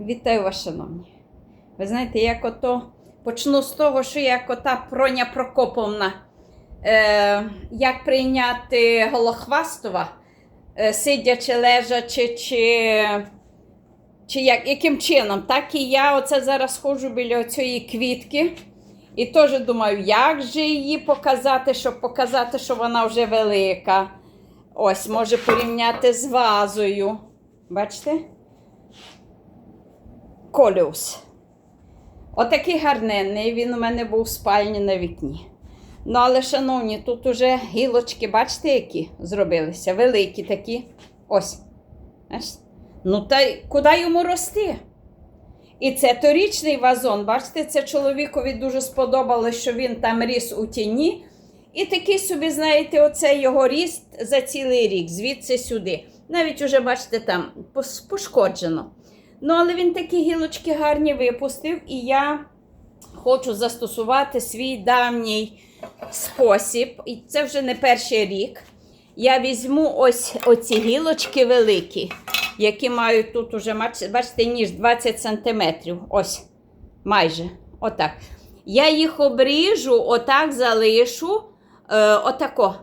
Вітаю вас, шановні. Ви знаєте, як ото почну з того, що як ота Проня Прокоповна, е, як прийняти Голохвастова, е, сидячи, лежачи, чи, чи як, яким чином. Так і я оце зараз ходжу біля цієї квітки. І теж думаю, як же її показати, щоб показати, що вона вже велика. Ось, може порівняти з вазою. Бачите? Коліус. Отакий гарненний, він у мене був в спальні на вікні. Ну, але, шановні, тут уже гілочки, бачите, які зробилися? Великі такі. Ось. Ну, та куди йому рости? І це торічний вазон. Бачите, це чоловікові дуже сподобалось, що він там ріс у тіні. І такий собі, знаєте, оце його ріст за цілий рік, звідси сюди. Навіть уже, бачите, там пошкоджено. Ну, але він такі гілочки гарні випустив, і я хочу застосувати свій давній спосіб. І це вже не перший рік. Я візьму ось оці гілочки великі, які мають тут уже, бачите, ніж 20 см. Ось, майже. Отак. Я їх обріжу, отак залишу, е, отако,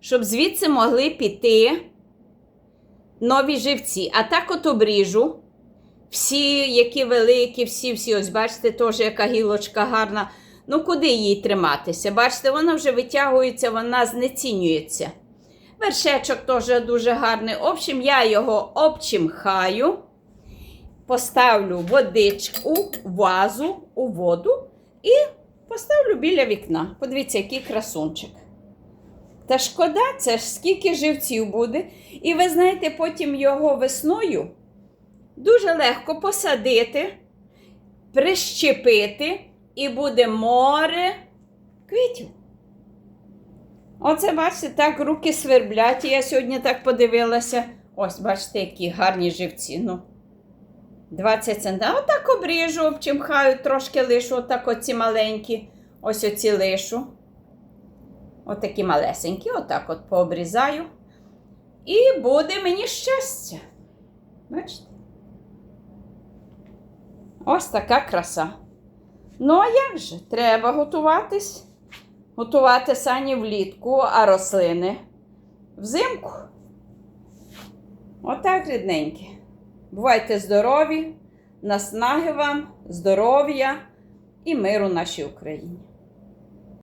щоб звідси могли піти нові живці. А так от обріжу. Всі, які великі, всі, всі, ось бачите, теж яка гілочка гарна. Ну, куди їй триматися? Бачите, вона вже витягується, вона знецінюється. Вершечок теж дуже гарний. В общем, я його обчимхаю, поставлю водичку, вазу у воду і поставлю біля вікна. Подивіться, який красунчик. Та шкода, це ж скільки живців буде. І ви знаєте, потім його весною дуже легко посадити, прищепити, і буде море квітів. Оце, бачите, так руки сверблять. Я сьогодні так подивилася. Ось, бачите, які гарні живці. Ну, 20 центів. Отак обріжу, обчимхаю, трошки лишу, отак оці маленькі. Ось оці лишу. Отакі малесенькі, отак от пообрізаю. І буде мені щастя. Бачите? Ось така краса. Ну, а як же? Треба готуватись. Готувати сані влітку, а рослини взимку. Отак, рідненькі. Бувайте здорові, наснаги вам, здоров'я і миру нашій Україні.